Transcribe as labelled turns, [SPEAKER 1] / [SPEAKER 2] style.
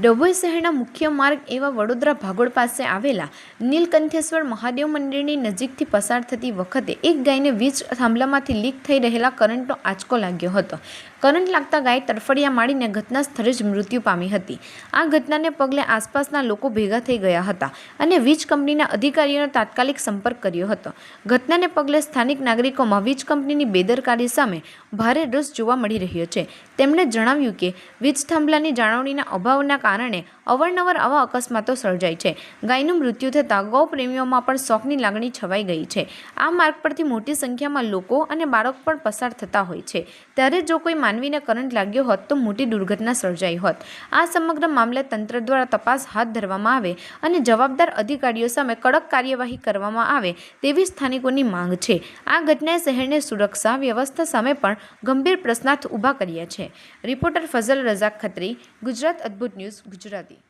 [SPEAKER 1] ડભોઈ શહેરના મુખ્ય માર્ગ એવા વડોદરા ભાગોળ પાસે આવેલા નીલકંઠેશ્વર મહાદેવ મંદિરની નજીકથી પસાર થતી વખતે એક ગાયને વીજ થાંભલામાંથી લીક થઈ રહેલા કરંટનો આંચકો લાગ્યો હતો. કરંટ લાગતા ગાય તડફડિયા માડીને ઘટના સ્થળે જ મૃત્યુ પામી હતી. આ ઘટનાને પગલે આસપાસના લોકો ભેગા થઈ ગયા હતા અને વીજ કંપનીના અધિકારીઓનો તાત્કાલિક સંપર્ક કર્યો હતો. ઘટનાને પગલે સ્થાનિક નાગરિકોમાં વીજ કંપનીની બેદરકારી સામે ભારે રસ જોવા મળી રહ્યો છે. તેમણે જણાવ્યું કે વીજ થાંભલાની જાળવણીના અભાવના કારણે અવારનવાર આવા અકસ્માતો સર્જાય છે. ગાયનું મૃત્યુ થતાં ગૌ પ્રેમીઓમાં પણ શોકની લાગણી છવાઈ ગઈ છે. આ માર્ગ પરથી મોટી સંખ્યામાં લોકો અને બાળક પણ પસાર થતા હોય છે. ત્યારે જો કોઈ માનવીને કરંટ લાગ્યો હોત તો મોટી દુર્ઘટના સર્જાઈ હોત. આ સમગ્ર મામલે તંત્ર દ્વારા તપાસ હાથ ધરવામાં આવે અને જવાબદાર અધિકારીઓ સામે કડક કાર્યવાહી કરવામાં આવે તેવી સ્થાનિકોની માંગ છે. આ ઘટનાએ શહેરની સુરક્ષા વ્યવસ્થા સામે પણ ગંભીર પ્રશ્નાર્થ ઊભા કર્યા છે. રિપોર્ટર ફઝલ રઝાક ખત્રી, ગુજરાત અદ્ભુત ગુજરાતી